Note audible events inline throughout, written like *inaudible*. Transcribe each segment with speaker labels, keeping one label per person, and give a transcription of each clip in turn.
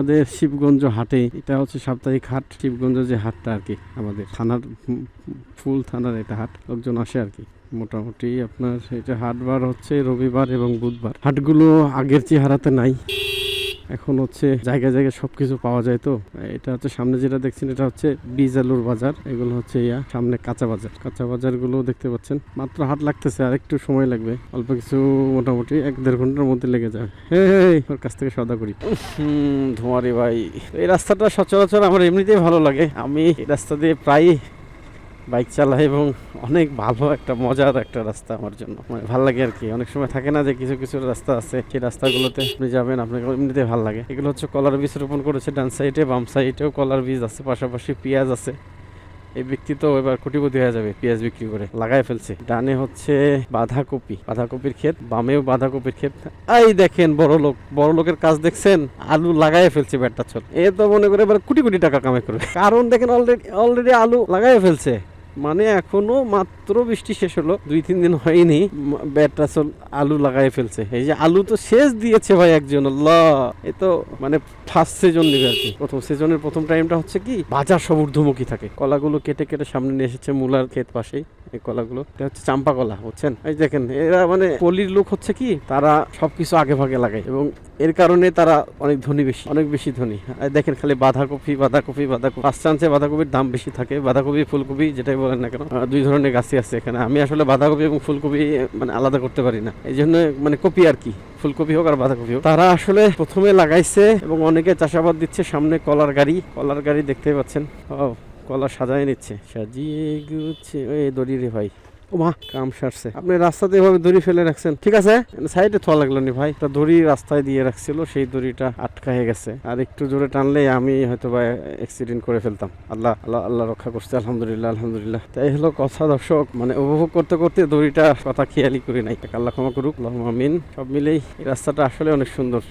Speaker 1: আমাদের শিবগঞ্জ হাটে, এটা হচ্ছে সাপ্তাহিক হাট। শিবগঞ্জ যে হাটটা আর কি আমাদের থানার ফুল থানার এটা হাট, লোকজন আসে আর কি মোটামুটি আপনার এটা হাটবার হচ্ছে রবিবার এবং বুধবার। হাটগুলো আগের চেহারাতে নাই। এখন হচ্ছে জায়গায় জায়গায় সবকিছু পাওয়া যায় তো। এটা হচ্ছে সামনে যেটা দেখছেন, এটা হচ্ছে বীজ আলুর বাজার। এগুলো হচ্ছে ইয়া, সামনে কাঁচা বাজার। কাঁচা বাজারগুলো দেখতে পাচ্ছেন। মাত্র হাট লাগতেছে আর একটু সময় লাগবে। অল্প কিছু মোটামুটি এক দেড় ঘণ্টার মধ্যে লেগে যাবে। হে ওর কাছ থেকে সদা করি। ধোঁয়ারি ভাই। এই রাস্তাটা সচরাচর আমার এমনিতেই ভালো লাগে। আমি এই রাস্তা দিয়ে প্রায় বাইক চালাই এবং অনেক ভালো একটা, মজার একটা রাস্তা আমার জন্য। মানে ভালো লাগে আর কি। অনেক সময় থাকে না যে কিছু কিছু রাস্তা আছে, সেই রাস্তাগুলোতে আপনি যাবেন, আপনাকে এমনিতে ভালো লাগে। এগুলো হচ্ছে কলার বীজ রোপণ করেছে ডান সাইডে, বাম সাইডেও কলার বীজ আছে, পাশাপাশি পেঁয়াজ আছে। এই ব্যক্তি তো এবার কোটিপতি হয়ে যাবে, পেঁয়াজ বিক্রি করে। লাগাই ফেলছে। ডানে হচ্ছে বাঁধাকপি। বাঁধাকপির ক্ষেত, বামেও বাঁধাকপির ক্ষেত। এই দেখেন, বড় লোক। বড় লোকের কাজ দেখছেন? আলু লাগাই ফেলছে ব্যাটটা চল এ তো মনে করে এবার কোটি কোটি টাকা কামাই করবে। কারণ দেখেন অলরেডি অলরেডি আলু লাগাই ফেলছে। মানে এখনও মাত্র বৃষ্টি শেষ হলো, দুই, তিন দিন হয়নি। ব্যাটটা চল আলু লাগাই ফেলছে। এই যে আলু তো শেষ দিয়েছে ভাই একজন এ তো মানে ফার্স্ট সিজন নেবে আর কি। প্রথম সিজনের প্রথম টাইমটা হচ্ছে কি, বাজার সব ঊর্ধ্বমুখী থাকে। কলাগুলো কেটে কেটে সামনে নিয়ে এসেছে মূলার ক্ষেত পাশেই, এই কলাগুলো। এটা হচ্ছে চাম্পা কলা বুঝছেন? এই দেখেন, এরা মানে পলির লোক হচ্ছে কি, তারা সবকিছু আগে ভাগে লাগায় এবং এর কারণে তারা অনেক ধনী বেশি, অনেক বেশি ধনী। দেখেন খালি বাঁধাকপি বাঁধাকপি বাঁধাকপি। ফার্স্ট চান্সে বাঁধাকপির দাম বেশি থাকে। বাঁধাকপি, ফুলকপি, যেটাই বলেন না কেন দুই ধরনের গাছই আছে এখানে। আমি আসলে বাঁধাকপি এবং ফুলকপি মানে আলাদা করতে পারি না। এই জন্য মানে কপি আর কি, ফুলকপি হোক আর বাঁধাকপি হোক। তারা আসলে প্রথমে লাগাইছে এবং অনেকে চাষাবাদ দিচ্ছে সামনে কলার গাড়ি। কলার গাড়ি দেখতেই পাচ্ছেন। ও কলা সাজায় নিচ্ছে। সাজিয়ে গুচ্ছে ওই দড়ি রে ভাই। কাম সারছে। আপনি রাস্তাতে এভাবে ফেলে রাখছেন, ঠিক আছে? সাইডে থোয়া লাগল নি ভাই। দড়ি রাস্তায় দিয়ে রাখছিল, সেই দড়িটা আটকা হয়ে গেছে। আর একটু জোরে টানলে আমি হয়তো বা অ্যাক্সিডেন্ট করে ফেলতাম। আল্লাহ আল্লাহ আল্লাহ রক্ষা আলহামদুলিল্লাহ আলহামদুলিল্লাহ। তাই হলো কথা দর্শক মানে উপভোগ করতে করতে দড়িটা কথা খেয়ালই করি নাই। আল্লাহ ক্ষমা করুক আল্লাহ সব মিলেই রাস্তাটা আসলে অনেক সুন্দর।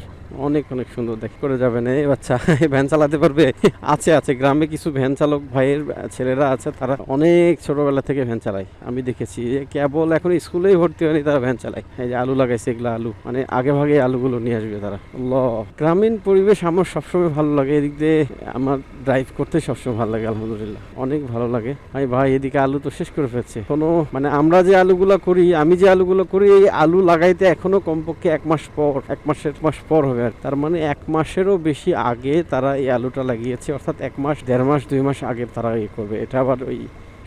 Speaker 1: অনেক অনেক সুন্দর। দেখি করে যাবেন। এই বাচ্চা ভ্যান চালাতে পারবে? আছে আছে। গ্রামে কিছু ভ্যান চালক ভাইয়ের ছেলেরা আছে, তারা অনেক ছোটবেলা থেকে ভ্যান চালায়। আমি দেখেছি কেবল এখন স্কুলেই ভর্তি হয়নি, তারা ভ্যান চালায়। এই যে আলু লাগাইছে, এগুলো আলু। মানে আগে ভাগে আলুগুলো নিয়ে আসবে তারা। ল গ্রামীণ পরিবেশ আমার সবসময় ভালো লাগে। এদিক দিয়ে আমার ড্রাইভ করতে সবসময় ভালো লাগে, আলহামদুলিল্লাহ। অনেক ভালো লাগে। ভাই ভাই, এদিকে আলু তো শেষ করে ফেলছে। কোনো মানে আমরা যে আলুগুলো করি, আমি যে আলুগুলো করি, এই আলু লাগাইতে এখনও কমপক্ষে এক মাস পর, এক মাস এক মাস পর হবে। আর তার মানে এক মাসেরও বেশি আগে তারা এই আলুটা লাগিয়েছে, অর্থাৎ এক মাস, দেড় মাস, দুই মাস আগে তারা ইয়ে করবে। এটা আবার ওই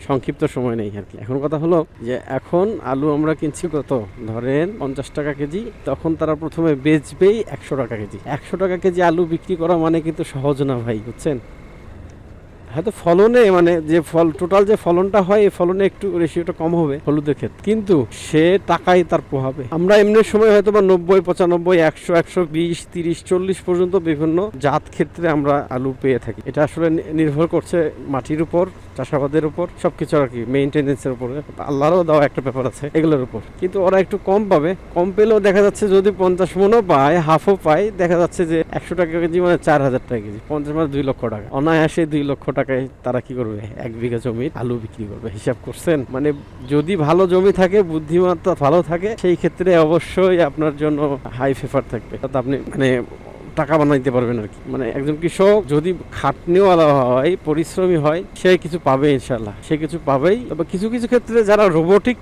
Speaker 1: সংক্ষিপ্ত সময় নেই আর কি। এখন কথা হলো যে এখন আলু আমরা কিনছি কত? ধরেন পঞ্চাশ টাকা কেজি, তখন তারা প্রথমে বেচবেই একশো টাকা কেজি। একশো টাকা কেজি আলু বিক্রি করা মানে কিন্তু সহজ না ভাই, বুঝছেন? হয়তো ফলনে মানে যে ফল টোটাল যে ফলনটা হয়, এই ফলনে একটু রেশিওটা কম হবে হলুদের ক্ষেত্রে। কিন্তু সে টাকাই তার প্রভাবে। আমরা এমনি সময় হয়তো বা নব্বই, পঁচানব্বই, একশো একশো বিশ, তিরিশ, চল্লিশ পর্যন্ত বিভিন্ন জাত ক্ষেত্রে আমরা আলু পেয়ে থাকি। এটা আসলে নির্ভর করছে মাটির উপর, চাষাবাদের উপর, সবকিছু আর কি মেইনটেনেন্সের উপর। আল্লাহরও দেওয়া একটা ব্যাপার আছে, এগুলোর উপর। কিন্তু ওরা একটু কম পাবে। কম পেলেও দেখা যাচ্ছে যদি পঞ্চাশ মনও পায় হাফও পায়, দেখা যাচ্ছে যে একশো টাকা কেজি মানে চার হাজার টাকা কেজি, পঞ্চাশ মানে দুই লক্ষ টাকা। অনায়াসে দুই লক্ষ টাকায় তারা কি করবে? এক বিঘা জমির আলু বিক্রি করবে। হিসাব করছেন? মানে যদি ভালো জমি থাকে, বুদ্ধিমত্তা ভালো থাকে, সেই ক্ষেত্রে অবশ্যই আপনার জন্য হাই ফেফার থাকবে। তাতে আপনি মানে টাকা বানাইতে পারবেন আর কি। মানে একজন কৃষক যদি খাটনিওয়ালা হয়, পরিশ্রমী হয়, সে কিছু পাবে ইনশাল্লাহ সে কিছু পাবেই। তবে কিছু কিছু ক্ষেত্রে যারা রোবোটিক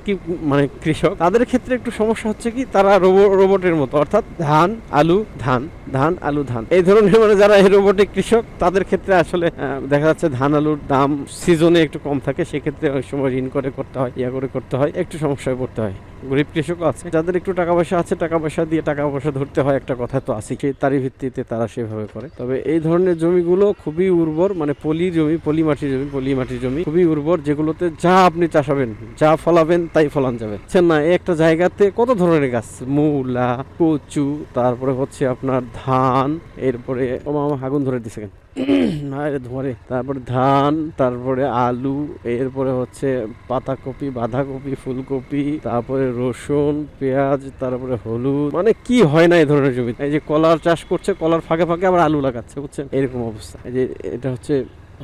Speaker 1: মানে কৃষক, তাদের ক্ষেত্রে একটু সমস্যা হচ্ছে কি, তারা রোবো রোবটের মতো। অর্থাৎ ধান, আলু, ধান ধান, আলু, ধান। এই ধরনের মানে যারা এই রোবোটিক কৃষক, তাদের ক্ষেত্রে আসলে দেখা যাচ্ছে ধান, আলুর দাম সিজনে একটু কম থাকে। সেক্ষেত্রে ওই সময় ঋণ করে করতে হয়, ইয়া করে করতে হয়। একটু সমস্যায় পড়তে হয়। গরিব কৃষক আছে। যাদের একটু টাকা পয়সা আছে, টাকা পয়সা দিয়ে টাকা পয়সা ধরতে হয়, একটা কথা তো আছে সেই তারই ভিত্তিতে তারা সেভাবে করে। তবে এই ধরনের জমিগুলো খুবই উর্বর মানে পলি জমি পলি মাটির জমি পলি মাটির জমি খুবই উর্বর, যেগুলোতে যা আপনি চাষাবেন, যা ফলাবেন তাই ফলান যাবে। বুঝছেন না একটা জায়গাতে কত ধরনের গাছ? মূলা, কচু, তারপরে হচ্ছে আপনার ধান, এরপরে আগুন ধরে দিছে কেন? *coughs* ধরে তারপরে ধান, তারপরে আলু, এরপরে হচ্ছে পাতাকপি, বাঁধাকপি, ফুলকপি, তারপরে রসুন, পেঁয়াজ, তারপরে হলুদ। মানে কি হয় না এই ধরনের জমি এই যে কলার চাষ করছে, কলার ফাঁকে ফাঁকে আবার আলু লাগাচ্ছে, বুঝছেন? এরকম অবস্থা। এই যে এটা হচ্ছে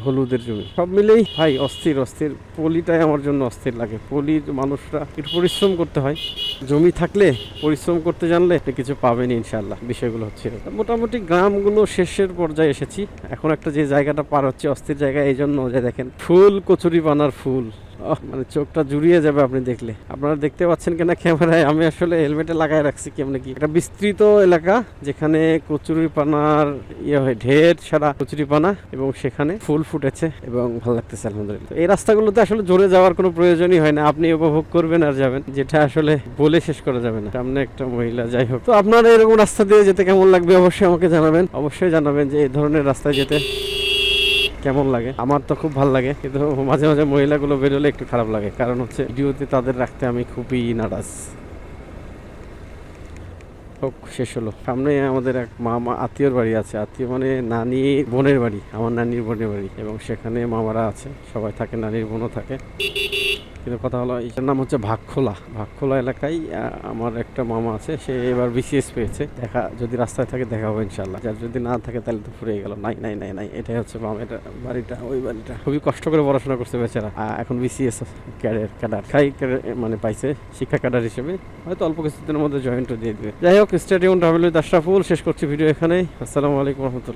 Speaker 1: হলুদের জমি। সব মিলেই ভাই অস্থির অস্থির। পলিটাই আমার জন্য অস্থির লাগে। পলির মানুষরা একটু পরিশ্রম করতে হয়। জমি থাকলে, পরিশ্রম করতে জানলে কিছু পাবেন ইনশাল্লাহ বিষয়গুলো হচ্ছে মোটামুটি গ্রামগুলো শেষের পর্যায়ে এসেছি। এখন একটা যে জায়গাটা পার হচ্ছে, অস্থির জায়গা এই জন্য যে দেখেন, ফুল কচুরি পানার ফুল। মানে চোখটা জুড়িয়ে যাবে আপনি দেখলে। আপনারা দেখতে পাচ্ছেন কিনা ক্যামেরায়, আমি আসলে হেলমেটে লাগাই রাখছি কেমন কি। একটা বিস্তৃত এলাকা, যেখানে কচুরি পানার ইয়ে হয়, ঢের সারা কচুরি পানা এবং সেখানে ফুল ফুটেছে, এবং ভালো লাগতেছে, আলহামদুলিল্লাহ। এই রাস্তাগুলোতে আসলে জোরে যাওয়ার কোনো প্রয়োজনই হয় না। আপনি উপভোগ করবেন আর যাবেন, যেটা আসলে বলে শেষ করা যাবে না। সামনে একটা মহিলা, যাই হোক। তো আপনারা এরকম রাস্তা দিয়ে যেতে কেমন লাগবে অবশ্যই আমাকে জানাবেন। অবশ্যই জানাবেন যে এই ধরনের রাস্তায় যেতে কেমন লাগে? আমার তো খুব ভালো লাগে, কিন্তু মাঝে মাঝে মহিলাগুলো বেরোলে একটু খারাপ লাগে। কারণ হচ্ছে, ভিডিওতে তাদের রাখতে আমি খুবই নারাজ হোক, শেষ হলো। সামনে আমাদের এক মামা আত্মীয়র বাড়ি আছে। আত্মীয় মানে নানির বোনের বাড়ি, আমার নানির বোনের বাড়ি। এবং সেখানে মামারা আছে। সবাই থাকে, নানির বোনও থাকে। কিন্তু কথা হলো, এটার নাম হচ্ছে ভাগখোলা। ভাগখোলা এলাকায় আমার একটা মামা আছে। সে এবার বিসিএস পেয়েছে। দেখা, যদি রাস্তায় থাকে, দেখা হবে ইনশাল্লাহ যার যদি না থাকে, তাহলে তো ফুরিয়ে গেল। নাই নাই নাই নাই। এটাই হচ্ছে মামের বাড়িটা, ওই বাড়িটা। খুবই কষ্ট করে পড়াশোনা করছে বেচারা। এখন বিসিএস ক্যাডার ক্যাডার। খাই মানে পাইছে শিক্ষা ক্যাডার হিসেবে। হয়তো অল্প কিছুদিনের মধ্যে জয়েন্টও দিয়ে দিবে। যাই হোক স্টেডিয়াম ডাবলু দাসরাফুল শেষ করছি ভিডিও এখানেই। আসসালামু আলাইকুম রহমতুল্লাহ।